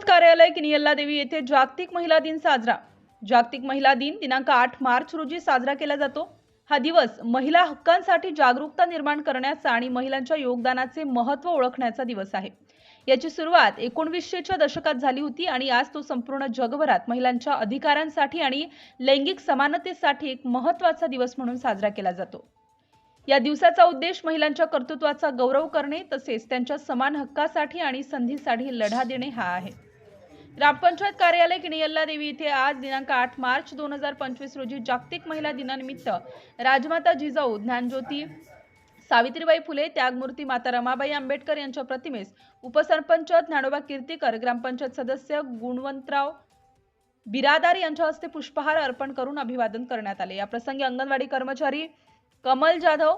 ग्रामपंचायत कार्यालय किनियल्ला देवी येथे जागतिक महिला दिन साजरा. जागतिक महिला दिन दिनांक आठ मार्च रोजी साजरा केला जातो. हा दिवस महिला हक्कांसाठी जागरूकता निर्माण करण्याचा आणि महिलांच्या योगदानाचे महत्त्व ओळखण्याचा दिवस आहे. याची सुरुवात एकोणवीसशेच्या दशकात झाली होती आणि आज तो संपूर्ण जगभरात महिलांच्या अधिकारांसाठी आणि लैंगिक समानतेसाठी एक महत्त्वाचा दिवस म्हणून साजरा केला जातो. या दिवसाचा उद्देश महिलांच्या कर्तृत्वाचा गौरव करणे तसेच त्यांच्या समान हक्कासाठी आणि संधीसाठी लढा देणे हा आहे. ग्रामपंचायत कार्यालय किणियल्ला देवी येथे आज दिनांक आठ मार्च दोन हजार पंचवीस रोजी जागतिक महिला दिनानिमित्त राजमाता जिजाऊ ज्ञानज्योती सावित्रीबाई फुले त्यागमूर्ती माता रमाबाई आंबेडकर यांच्या प्रतिमेस उपसरपंच ज्ञानोबा कीर्तीकर ग्रामपंचायत सदस्य गुणवंतराव बिरादार यांच्या हस्ते पुष्पहार अर्पण करून अभिवादन करण्यात आले. या प्रसंगी अंगणवाडी कर्मचारी कमल जाधव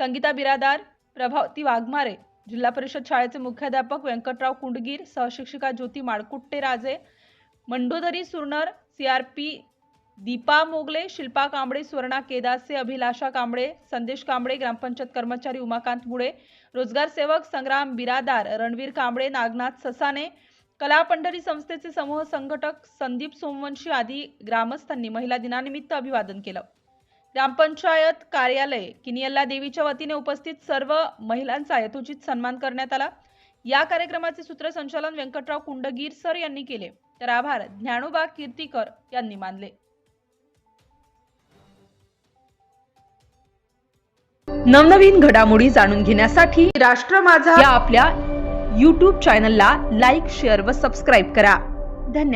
संगीता बिरादार प्रभावती वाघमारे जिल्हा परिषद शाळेचे मुख्याध्यापक व्यंकटराव कुंडगीर सहशिक्षिका ज्योती माळकुट्टे राजे मंडोदरी सुरनर सीआरपी दीपा मोगले शिल्पा कांबळे सुवर्णा केदासे अभिलाषा कांबळे संदेश कांबळे ग्रामपंचायत कर्मचारी उमाकांत मुळे रोजगार सेवक संग्राम बिरादार रणवीर कांबळे नागनाथ ससाने कला पंढरी संस्थेचे समूह संघटक संदीप सोमवंशी आदी ग्रामस्थांनी महिला दिनानिमित्त अभिवादन केलं. ग्रामपंचायत कार्यालय किनियल्ला देवीच्या वतीने उपस्थित सर्व महिलांचा यथोचित सन्मान करण्यात आला. या कार्यक्रमाचे सूत्रसंचालन व्यंकटराव कुंडगीर सर यांनी केले. तर आभार ज्ञानोबा कीर्तीकर यांनी मानले. नवनवीन घडामोडी जाणून घेण्यासाठी राष्ट्र माझा या आपल्या युट्यूब चॅनलला लाईक शेअर व सबस्क्राईब करा. धन्यवाद.